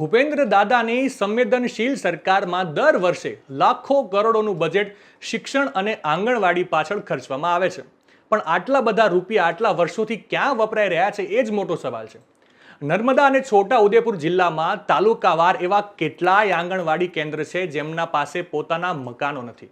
ભૂપેન્દ્ર દાદાની સંવેદનશીલ સરકારમાં દર વર્ષે લાખો કરોડોનું બજેટ શિક્ષણ અને આંગણવાડી પાછળ ખર્ચવામાં આવે છે. પણ આટલા બધા રૂપિયા આટલા વર્ષોથી ક્યાં વપરાઈ રહ્યા છે એ જ મોટો સવાલ છે. નર્મદા અને છોટા ઉદેપુર જિલ્લામાં તાલુકાવાર એવા કેટલાય આંગણવાડી કેન્દ્ર છે જેમના પાસે પોતાના મકાનો નથી.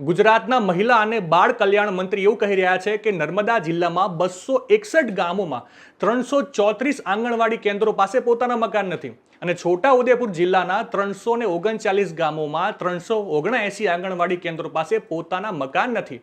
ગુજરાતના મહિલા અને બાળ કલ્યાણ મંત્રી એવું કહી રહ્યા છે કે નર્મદા જિલ્લામાં બસો એકસઠ ગામોમાં ત્રણસો ચોત્રીસ આંગણવાડી કેન્દ્રો પાસે પોતાના મકાન નથી. અને છોટા ઉદેપુર જિલ્લાના ત્રણસો ને ઓગણચાલીસ ગામોમાં ત્રણસો ઓગણએંસી આંગણવાડી કેન્દ્રો પાસે પોતાના મકાન નથી.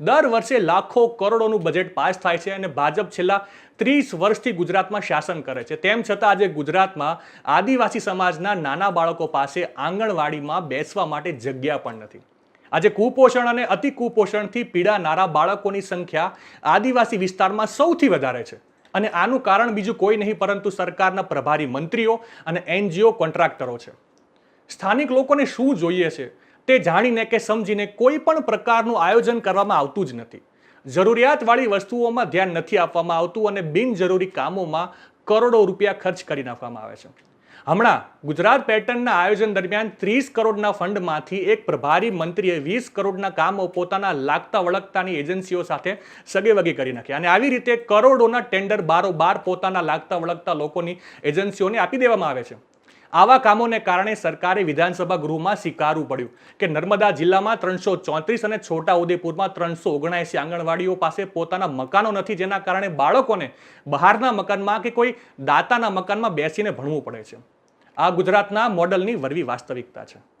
દર વર્ષે લાખો કરોડોનું બજેટ પાસ થાય છે અને ભાજપ છેલ્લા ત્રીસ વર્ષથી ગુજરાતમાં શાસન કરે છે. તેમ છતાં આજે ગુજરાતમાં આદિવાસી સમાજના નાના બાળકો પાસે આંગણવાડીમાં બેસવા માટે જગ્યા પણ નથી. આજે કુપોષણ અને અતિ કુપોષણથી પીડાનારા બાળકોની સંખ્યા આદિવાસી વિસ્તારમાં સૌથી વધારે છે. અને આનું કારણ બીજું કોઈ નહીં, પરંતુ સરકારના પ્રભારી મંત્રીઓ અને એનજીઓ, કોન્ટ્રાક્ટરો છે. સ્થાનિક લોકોને શું જોઈએ છે તે જાણીને કે સમજીને કોઈ પણ પ્રકારનું આયોજન કરવામાં આવતું જ નથી. જરૂરિયાતવાળી વસ્તુઓમાં ધ્યાન નથી આપવામાં આવતું અને બિનજરૂરી કામોમાં કરોડો રૂપિયા ખર્ચ કરી નાખવામાં આવે છે. હમણાં ગુજરાત પેટર્નના આયોજન દરમિયાન ત્રીસ કરોડના ફંડમાંથી એક પ્રભારી મંત્રીએ વીસ કરોડના કામો પોતાના લાગતા વળગતાની એજન્સીઓ સાથે સગેવગી કરી નાખ્યા અને આવી રીતે કરોડોના ટેન્ડર બારોબાર પોતાના લાગતા વળગતા લોકોની એજન્સીઓને આપી દેવામાં આવે છે. આવા કામોને કારણે સરકારે વિધાનસભા ગૃહમાં સ્વીકારવું પડ્યું કે નર્મદા જિલ્લામાં ત્રણસો ચોત્રીસ અને છોટા ઉદેપુરમાં ત્રણસો ઓગણએંસી આંગણવાડીઓ પાસે પોતાના મકાનો નથી, જેના કારણે બાળકોને બહારના મકાનમાં કે કોઈ દાતાના મકાનમાં બેસીને ભણવું પડે છે. આ ગુજરાતના મોડલની વરવી વાસ્તવિકતા છે.